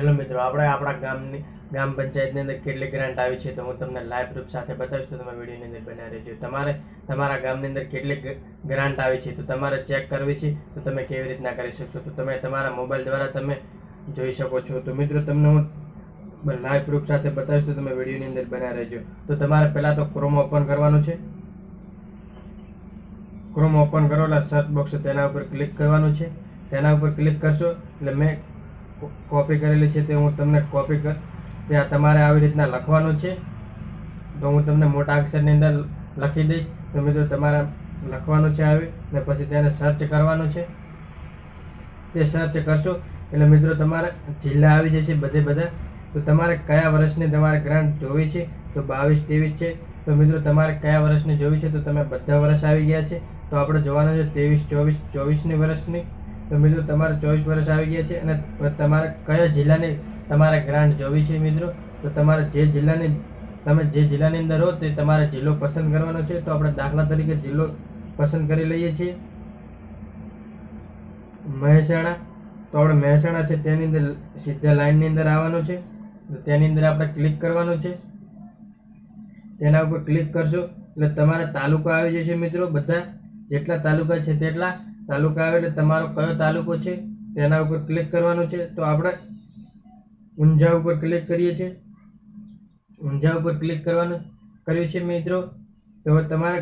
Hello મિત્રો, આપણે આપણા ગામની ગ્રામ પંચાયતની અંદર કેટલી ગ્રાન્ટ આવી છે તો હું તમને લાઈવ પ્રૂફ સાથે બતાવીશ તો તમે વિડીયોની અંદર બનાવી રહેજો. તમારે, તમારા ગામની અંદર કેટલી ગ્રાન્ટ આવી છે તો તમારે ચેક કરવી છે તો તમે કેવી રીતના કરી શકશો? તો તમે તમારા મોબાઈલ દ્વારા તમે જોઈ શકો છો. તો મિત્રો, તમને હું લાઈવ પ્રૂફ સાથે બતાવીશ તો તમે વિડીયોની અંદર બનાવી રહેજો. તો તમારે પહેલાં તો ક્રોમ ઓપન કરવાનું છે. ક્રોમ ઓપન કરો એટલે સર્ચ બોક્સ તેના ઉપર ક્લિક કરવાનું છે. તેના ઉપર ક્લિક કરશો એટલે મેં કોપી કરેલી છે તે હું તમને કોપી કર ત્યાં તમારે આવી રીતના લખવાનું છે. તો હું તમને મોટા અક્ષરની અંદર લખી દઈશ. તો મિત્રો તમારે લખવાનું છે આવી ને પછી તેને સર્ચ કરવાનું છે. તે સર્ચ કરશો. એટલે મિત્રો તમારે જિલ્લા આવી જશે બધે બધા. તો તમારે કયા વર્ષની તમારે ગ્રાન્ટ જોવી છે? તો બાવીસ ત્રેવીસ છે. તો મિત્રો તમારે કયા વર્ષની જોવી છે? તો તમે બધા વર્ષ આવી ગયા છે. તો આપણે જોવાનું છે ત્રેવીસ ચોવીસ ચોવીસની વર્ષની. તો મિત્રો, તમારે ચોવીસ વર્ષ આવી ગયા છે અને તમારે કયા જિલ્લાની તમારે ગ્રાન્ટ જોવી છે મિત્રો? તો તમારે જે જિલ્લાની, તમે જે જિલ્લાની અંદર હો તે તમારે જિલ્લો પસંદ કરવાનો છે. તો આપણે દાખલા તરીકે જિલ્લો પસંદ કરી લઈએ છીએ. મહેસાણા, તો આપણે મહેસાણા છે તેની અંદર સીધા લાઇનની અંદર આવવાનું છે. તો તેની અંદર આપણે ક્લિક કરવાનું છે. તેના ઉપર ક્લિક કરશો એટલે તમારા તાલુકા આવી જશે મિત્રો. બધા જેટલા તાલુકા છે તેટલા તાલુકા આવે એટલે તમારો કયો તાલુકો છે, તેના ઉપર ક્લિક કરવાનું છે, તો આપણે ઊંઝા ઉપર ક્લિક કરીએ છીએ. ઊંઝા ઉપર ક્લિક કરવાનું કર્યું છે મિત્રો, તો હવે તમારે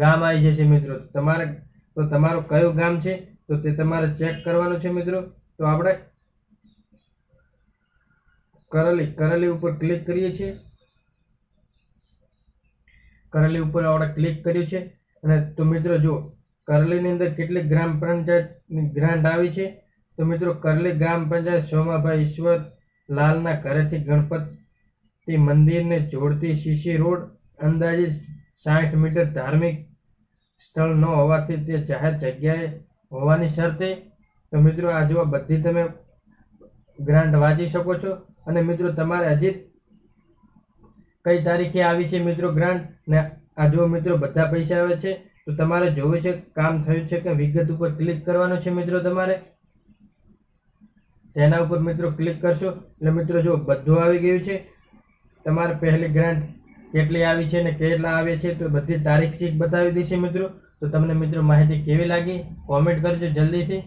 ગામ આવી જશે મિત્રો. તમારે, તો તમારું કયું ગામ છે, તો તે તમારે ચેક કરવાનું છે મિત્રો. તો આપણે કરલી કરલી ઉપર ક્લિક કરીએ છીએ. કરલી ઉપર આપણે ક્લિક કર્યું છે. અને તો મિત્રો જો કરલીની અંદર કેટલી ગ્રામ પંચાયતની ગ્રાન્ટ આવી છે? તો મિત્રો, કરલી ગ્રામ પંચાયત સોમાભાઈ ઈશ્વર લાલના ઘરેથી ગણપતિ મંદિરને જોડતી સીસી રોડ, અંદાજે સાઠ મીટર ધાર્મિક સ્થળ ન હોવાથી તે જાહેર જગ્યાએ હોવાની શરતે. તો મિત્રો, આ જો બધી તમે ગ્રાન્ટ વાંચી શકો છો. અને મિત્રો, તમારે હજી કઈ તારીખે આવી છે મિત્રો ગ્રાન્ટ? ને આ જો મિત્રો, બધા પૈસા આવે છે. તો તમારે જોવું છે, કામ થયું છે કે વિગત ઉપર ક્લિક કરવાનું છે મિત્રો તમારે? તેના ઉપર મિત્રો ક્લિક કરશો. એટલે મિત્રો જો બધું આવી ગયું છે. તમારે પહેલી ગ્રાન્ટ કેટલી આવી છે ને કેટલા આવે છે તો બધી તારીખ શીટ બતાવી દેશે મિત્રો. તો તમને મિત્રો માહિતી કેવી લાગી? કોમેન્ટ કરજો જલ્દીથી.